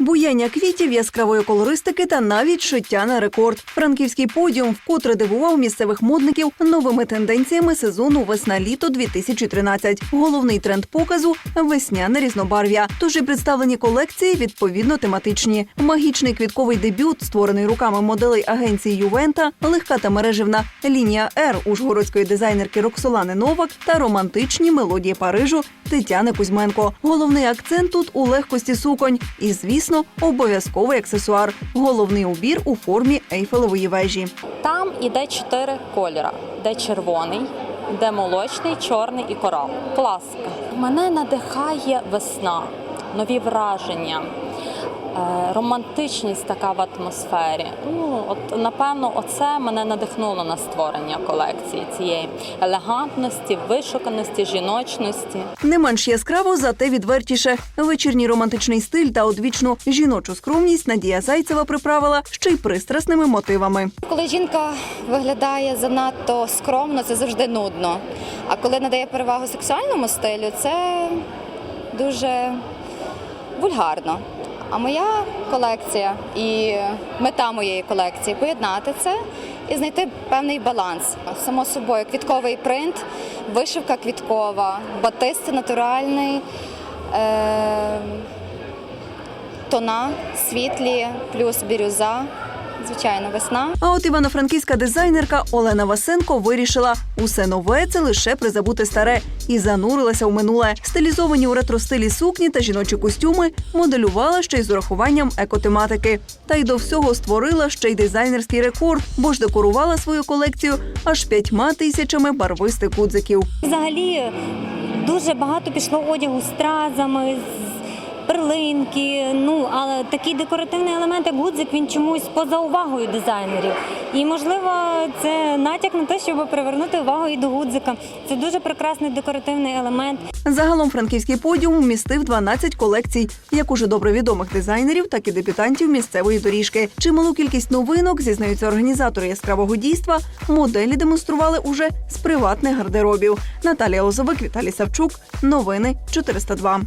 Буяння квітів, яскравої колористики та навіть шиття на рекорд. Франківський подіум вкотре дивував місцевих модників новими тенденціями сезону весна-літо 2013. Головний тренд показу весняне різнобарв'я. Тож і представлені колекції відповідно тематичні. Магічний квітковий дебют, створений руками моделей агенції Ювента, легка та мереживна лінія Р ужгородської дизайнерки Роксолани Новак та романтичні мелодії Парижу Тетяни Кузьменко. Головний акцент тут у легкості суконь і, звісно, обов'язковий аксесуар. Головний убір у формі ейфелевої вежі. Там іде чотири кольора: де червоний, де молочний, чорний і корал. Класика. Мене надихає весна, нові враження. Е, Романтичність така в атмосфері. Ну, от напевно, оце мене надихнуло на створення колекції цієї елегантності, вишуканості, жіночності. Не менш яскраво, зате відвертіше. Вечірній романтичний стиль та одвічну жіночу скромність Надія Зайцева приправила ще й пристрасними мотивами. Коли жінка виглядає занадто скромно, це завжди нудно. А коли надає перевагу сексуальному стилю, це дуже вульгарно. А моя колекція і мета моєї колекції поєднати це і знайти певний баланс. Само собою, квітковий принт, вишивка квіткова, батист натуральний. Е- Тона світлі, плюс бірюза, звичайно, весна. А от івано-франківська дизайнерка Олена Васенко вирішила усе нове це лише призабути старе і занурилася у минуле. Стилізовані у ретро-стилі сукні та жіночі костюми моделювала ще й з урахуванням екотематики. Та й до всього створила ще й дизайнерський рекорд, бо ж декорувала свою колекцію аж п'ятьма тисячами барвистих гудзиків. Взагалі дуже багато пішло одягу з стразами, з перлинки. Ну але такий декоративний елемент, як гудзик, він чомусь поза увагою дизайнерів. І можливо, це натяк на те, щоб привернути увагу і до гудзика. Це дуже прекрасний декоративний елемент. Загалом франківський подіум вмістив 12 колекцій, як уже добре відомих дизайнерів, так і дебютантів місцевої доріжки. Чималу кількість новинок зізнаються організатори яскравого дійства. Моделі демонстрували уже з приватних гардеробів. Наталія Лозовик, Віталій Савчук. Новини 402.